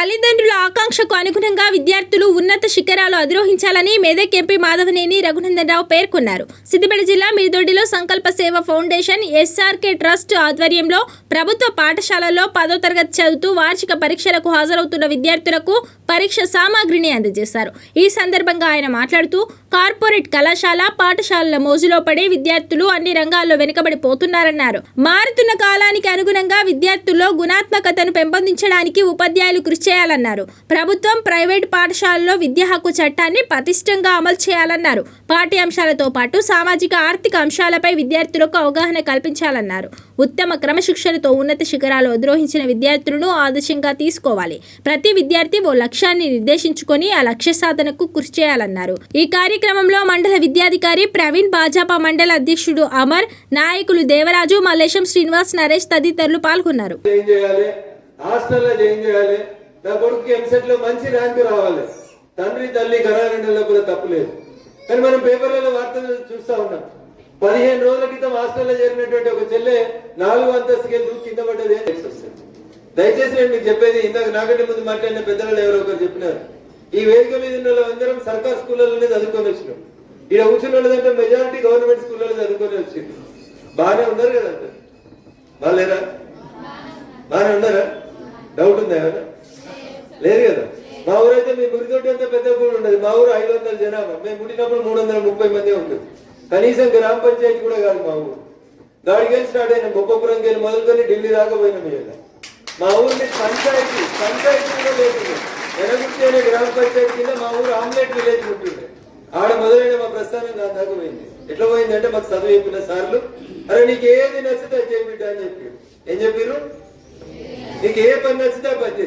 తల్లిదండ్రుల ఆకాంక్షకు అనుగుణంగా విద్యార్థులు ఉన్నత శిఖరాలు అధిరోహించాలని మెదక్ ఎంపీ మాధవనేని రఘునందన్ రావు పేర్కొన్నారు. సిద్దిపేట జిల్లా మిరిదొడ్డిలో సంకల్ప సేవ ఫౌండేషన్ ఎస్ఆర్కే ట్రస్ట్ ఆధ్వర్యంలో ప్రభుత్వ పాఠశాలల్లో పదో తరగతి చదువుతూ వార్షిక పరీక్షలకు హాజరవుతున్న విద్యార్థులకు పరీక్ష సామాగ్రిని అందజేశారు. ఈ సందర్భంగా ఆయన మాట్లాడుతూ కార్పొరేట్ కళాశాల పాఠశాలల మోజులో పడే విద్యార్థులు అన్ని రంగాల్లో వెనుకబడిపోతున్నారన్నారు. మారుతున్న కాలానికి అనుగుణంగా విద్యార్థుల్లో గుణాత్మకతను పెంపొందించడానికి ఉపాధ్యాయులు కృషి చేయాలన్నారు. ప్రభుత్వం ప్రైవేట్ పాఠశాలల్లో విద్యా హక్కు చట్టాన్ని పటిష్టంగా అమలు చేయాలన్నారు. పాఠ్యాంశాలతో పాటు సామాజిక ఆర్థిక అంశాలపై విద్యార్థులకు అవగాహన కల్పించాలన్నారు. ఉత్తమ క్రమశిక్షణతో ఉన్నత శిఖరాలు అధిరోహించిన విద్యార్థులను ఆదర్శంగా తీసుకోవాలి. ప్రతి విద్యార్థి ఓ లక్ష్యాన్ని నిర్దేశించుకొని ఆ లక్ష్య సాధనకు కృషి చేయాలన్నారు. ఈ కార్యక్రమంలో మండల విద్యాధికారి ప్రవీణ్ భాజపా మండల అధ్యక్షుడు అమర్ నాయకులు దేవరాజు మల్లేశం శ్రీనివాస్ నరేష్ తదితరులు పాల్గొన్నారు. హాస్టల్లో జాయిన్ చేయాలి. నా కొడుకు ఎంసెట్ మంచి ర్యాంక్ రావాలి. తండ్రి తల్లి గరారెండలో కూడా తప్పులేదు. కానీ మనం పేపర్లలో వార్తలు చూస్తా ఉన్నాం. పదిహేను రోజుల క్రితం హాస్టల్లో చేరినటువంటి ఒక చెల్లె నాలుగు అంతస్తుకి దూకి కింద పడ్డది. దయచేసి నేను మీకు చెప్పేది ఇందాక నాకంటే ముందు మాట్లాడిన పెద్దలు ఎవరో ఒకరు చెప్పినారు. ఈ వేదిక మీద ఉన్న వాళ్ళందరం సర్కార్ స్కూళ్ళలోనే చదువుకొని వచ్చినాం. ఇక్కడ కూర్చున్న వాళ్ళంటే మెజారిటీ గవర్నమెంట్ స్కూళ్ళలో చదువుకొని వచ్చింది బాగానే ఉన్నారు కదా బాగాలేరా బాగానే ఉన్నారా? డౌట్ ఉందా ఏమైనా లేదు కదా. మా ఊరైతే మీ గుడితోటి అంత పెద్ద కూడా ఉండదు. మా ఊరు ఐదు వందల జనాభా. మేము పుట్టినప్పుడు మూడు వందల ముప్పై మంది ఉంటుంది కనీసం గ్రామ పంచాయతీ కూడా కాదు మా ఊరు. దాడికి వెళ్ళి స్టార్ట్ అయిన బొప్పపురంకి వెళ్ళి మొదలుకొని ఢిల్లీ రాకపోయినా మీద మా ఊరిని పంచాయతీ పంచాయతీ కూడా లేదు ఎనగుర్తి అనే గ్రామ పంచాయతీ కింద మా ఊరు ఆమ్లెట్ విలేజ్ ఉంటుండే. ఆడ మొదలైన మా ప్రస్థానం దాని దాకా పోయింది. ఎట్లా పోయింది అంటే మాకు చదువు చెప్పిన సార్లు అరే నీకు ఏది నచ్చితే చేయబిడ్డ అని చెప్పి ఏం చెప్పారు? నీకు ఏ పని నచ్చితే పని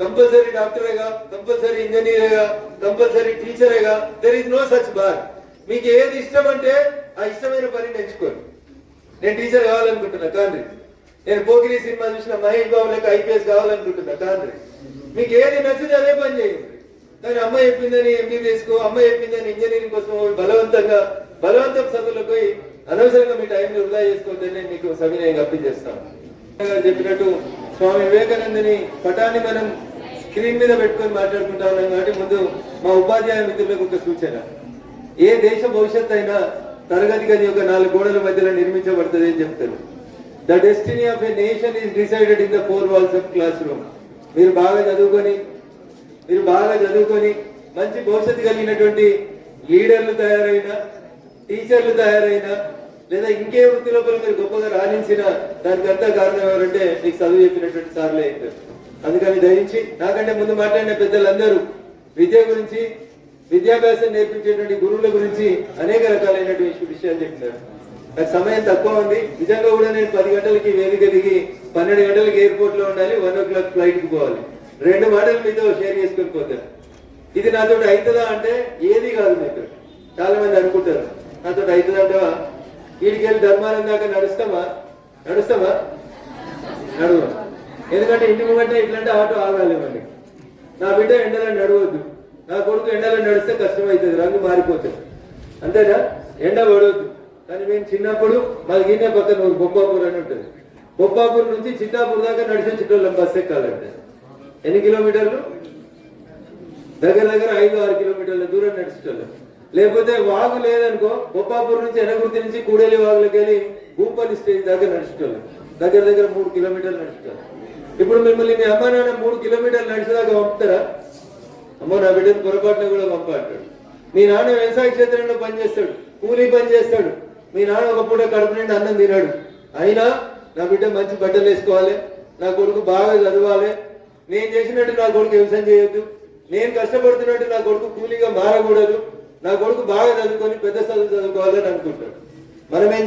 కంపల్సరీ డాక్టరేగా కంపల్సరీ ఇంజనీరేగా compulsory టీచరేగా there is no such bar మీకు ఏది ఇష్టం అంటే ఆ ఇష్టమైన పని ఎంచుకోండి. నేను టీచర్ కావాలనుకుంటున్నా కాండ్రి. నేను పోగిరి సినిమా చూసిన మహేష్ బాబు లెక్క ఐపీఎస్ కావాలనుకుంటున్నా కాండ్రి. మీకు ఏది నచ్చితే అదే పని చేయండి. కానీ అమ్మ చెప్పిందని ఎంబీబీఎస్ కో అమ్మ చెప్పిందని ఇంజనీరింగ్ కోసం బలవంతంగా బలవంతం చదువులకు పోయి అనవసరంగా మీ టైం వృధా చేసుకోవద్దని మీకు సవినయం అప్పించేస్తాను చెప్పినట్టు స్వామి వివేకానందని పటాన్ని మనం స్క్రీన్ మీద పెట్టుకొని మాట్లాడుకుంటా ఉన్నాం కాబట్టి ముందు మా ఉపాధ్యాయ మిత్రులకు ఒక సూచన. ఏ దేశ భవిష్యత్ అయినా తరగతి గది యొక్క నాలుగు గోడల మధ్యలో నిర్మించబడుతుంది అని చెప్తారు. The destiny of a nation is decided in the four walls of classroom మీరు బాగా చదువుకొని మీరు బాగా చదువుకొని మంచి భవిష్యత్తు కలిగినటువంటి లీడర్లు తయారైన టీచర్లు తయారైన లేదా ఇంకే వృత్తి లోపల మీరు గొప్పగా రాణించిన దానికి అంతా కారణం ఎవరంటే మీకు చదువు చెప్పినటువంటి సార్లే అవుతారు అందుకని దయించి నాకంటే ముందు మాట్లాడిన పెద్దలందరూ విద్య గురించి విద్యాభ్యాసం నేర్పించేటువంటి గురువుల గురించి అనేక రకాలైనటువంటి విషయాలు చెప్పినారు. నాకు సమయం తక్కువ ఉంది. నిజంగా కూడా నేను పది గంటలకి వేదిక దిగి పన్నెండు గంటలకి ఎయిర్పోర్ట్లో ఉండాలి. వన్ ఓ క్లాక్ ఫ్లైట్కి పోవాలి. రెండు మాటలు మీతో షేర్ చేసుకొని పోతాను ఇది నాతో అవుతుందా అంటే ఏది కాదు మీకు చాలా మంది అనుకుంటారు. నాతో అవుతుందా అంటవా? వీడికి వెళ్ళి ధర్మారం దాకా నడుస్తామా? నడుస్తామా? నడవ. ఎందుకంటే ఇంటి ముంగంటే ఇట్లాంటి ఆటో ఆగాలి మనకి నా బిడ్డ ఎండలో నడవద్దు. నా కొడుకు ఎండలో నడిస్తే కష్టమవుతుంది రంగు మారిపోతుంది. అంతేనా? ఎండ పడవద్దు కానీ మేము చిన్నప్పుడు మాది ఈయన పక్కన ఒక బొప్పాపూర్ అని ఉంటుంది. బొప్పాపూర్ నుంచి చిత్తాపూర్ దాకా నడిచే చుట్టూళ్ళం బస్ ఎక్కాలంటే. ఎన్ని కిలోమీటర్లు? దగ్గర దగ్గర ఐదు ఆరు కిలోమీటర్ల దూరం నడిచేటోళ్ళం. లేకపోతే వాగు లేదనుకో బొప్పాపూర్ నుంచి ఎనగుర్తి నుంచి కూడేలి వాగులకు వెళ్ళి భూపల్లి స్టేజ్ దాకా నడిచేటోళ్ళం. దగ్గర దగ్గర మూడు కిలోమీటర్లు నడిచేటోళ్ళం. ఇప్పుడు మిమ్మల్ని మీ అమ్మ నాన్న మూడు కిలోమీటర్లు నడిచేదాకా పంపుతారా? అమ్మో నా బిడ్డను పొరపాటున కూడా పంపాడు మీ నాన్న వ్యవసాయ క్షేత్రంలో పనిచేస్తాడు కూలీ పని చేస్తాడు మీ నాన్న ఒక పూట కడుపు నిండి అన్నం తినాడు. అయినా నా బిడ్డ మంచి బట్టలు వేసుకోవాలి నా కొడుకు బాగా చదవాలి. నేను చేసినట్టు నా కొడుకు వ్యవసాయం చేయొద్దు. నేను కష్టపడుతున్నట్టు నా కొడుకు కూలీగా మారకూడదు. నా కొడుకు బాగా చదువుకొని పెద్ద చదువు చదువుకోవాలని అనుకుంటాడు. మనమేం